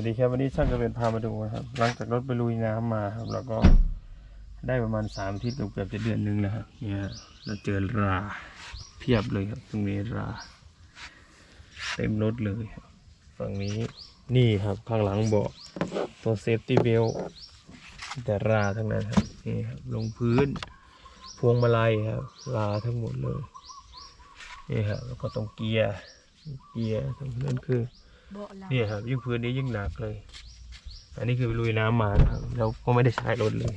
วัสดีครับวันนี้ช่างกระเวนพามาดูนะครับ หลังจากรถไปลุยน้ำมาครับแล้วก็ได้ประมาณสามทิตย์เกือบจะเดือนหนึงแล้วครับเนี่ยเราเจอราเพียบเลยครับ ตรงนี้รา เต็มรถเลยฝั่งนี้นี่ครับข้างหลังเบาะตัวเซฟตี้เบลแต่ราทั้งนั้นครับนี่ครับลงพื้น พวงมาลัยครับ ราทั้งหมดเลยนี่ครับแล้วก็ตรงเกียร์เกียร์ตรงนั้นคือ เบาะหลังเนี่ยครับยิ่งพื้นนี้ยิ่งหนักเลย อันนี้คือไปลุยน้ำมานะครับแล้วก็ไม่ได้ใช้รถเลย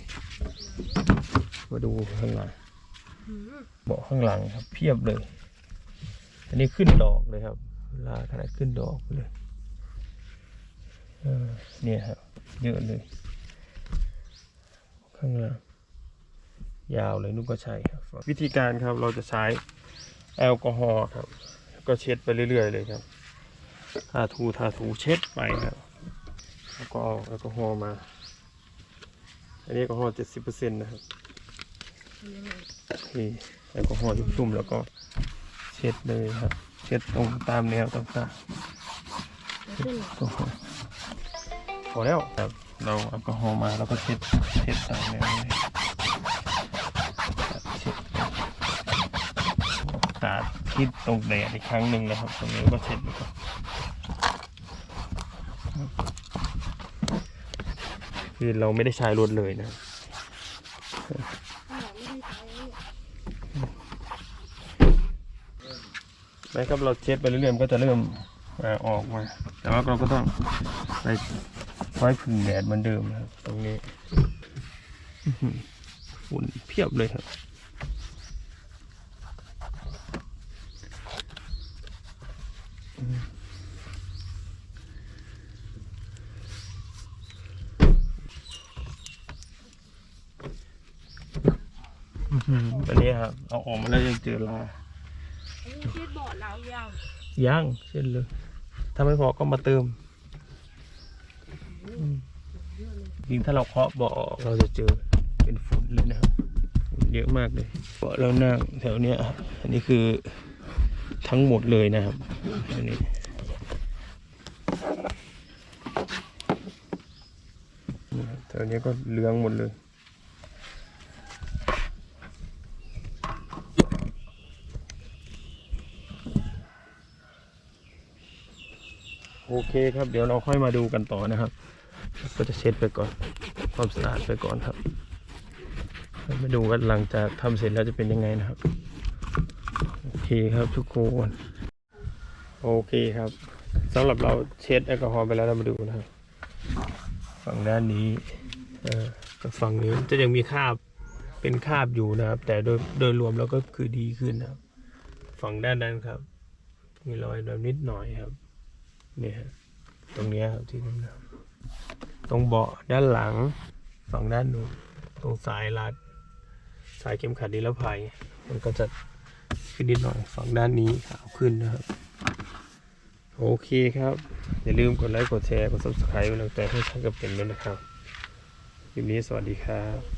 มาดูข้างหลังหืมเบาะข้างหลังครับ เพียบเลย อันนี้ขึ้นดอกเลยครับลาขนาดขึ้นดอกเลยเออเนี่ยครับเยอะเลย ข้างหลังยาวเลยนุ่นก็ใช่ครับ วิธีการครับเราจะใช้แอลกอฮอล์ครับแล้วก็เช็ดไปเรื่อยๆเลยครับ ทาถูทาถูเช็ดไปครับแล้วก็เอาแอลกอฮอล์มา อันนี้แอลกอฮอล์เจ็ดสิบเปอร์เซ็นต์นะครับที่แอลกอฮอล์ชุ่มๆแล้วก็เช็ดเลยครับ เช็ดตรงตามแนวต่างแล้วขึ้นเหรอๆพอแล้วครับเราแอลกอฮอล์มาแล้วก็เช็ดเช็ดตามแนวเลยเช็ดสาด ทิศตรงแดดอีกครั้งหนึ่งนะครับ ตรงนี้ก็เช็ดไปก่อนคือเราไม่ได้ใช้รถเลยนะไม่ครับเราเช็ดไปเรื่อยๆมันก็จะเริ่มออกมา แต่ว่าเราก็ต้องไปไว้ผึ่งแดดเหมือนเดิมนะครับ ตรงนี้ฝุ่นเพียบเลยครับ อันนี้ครับเอาออกมาแล้วยังเจอลาอันนี้เช็ดเบาะหลังยังยังเช่นเลยถ้าไม่พอก็มาเติมจริงถ้าเราเคาะบาะอเราจะเจอเป็นฝุ่นเลยนะครับฝุ่นเยอะมากเลยเบาะเรานั่งแถวเนี้ยครับอันนี้คือทั้งหมดเลยนะครับอันนี้แถวนี้ก็เลืองหมดเลย โอเคครับ เดี๋ยวเราค่อยมาดูกันต่อนะครับ ก็จะเช็ดไปก่อนความสะอาดไปก่อนครับมาดูว่าหลังจากทำเสร็จแล้วจะเป็นยังไงนะครับ โอเคครับทุกคนโอเคครับสำหรับเราเช็ดแอลกอฮอล์ไปแล้วเรามาดูนะครับ ฝั่งด้านนี้เอ่อกับฝั่งนี้จะยังมีคราบเป็นคราบอยู่นะครับ แต่โดยโดยรวมแล้วก็คือดีขึ้นนะครับ ฝั่งด้านนั้นครับ มีรอยแบบนิดหน่อยครับ เนี่ยตรงเนี้ยครับที่ตรงนั้นตรงเบาะด้านหลังฝั่งด้านนู้นตรงสายรัด สายเข็มขัดนิรภัย มันก็จะขึ้นนิดหน่อยฝั่งด้านนี้ขาวขึ้นนะครับ โอเคครับ อย่าลืมกดไลค์กดแชร์กด subscribe กำลังใจให้ช่างกับเต็มด้วยนะครับคลิปนี้สวัสดีครับ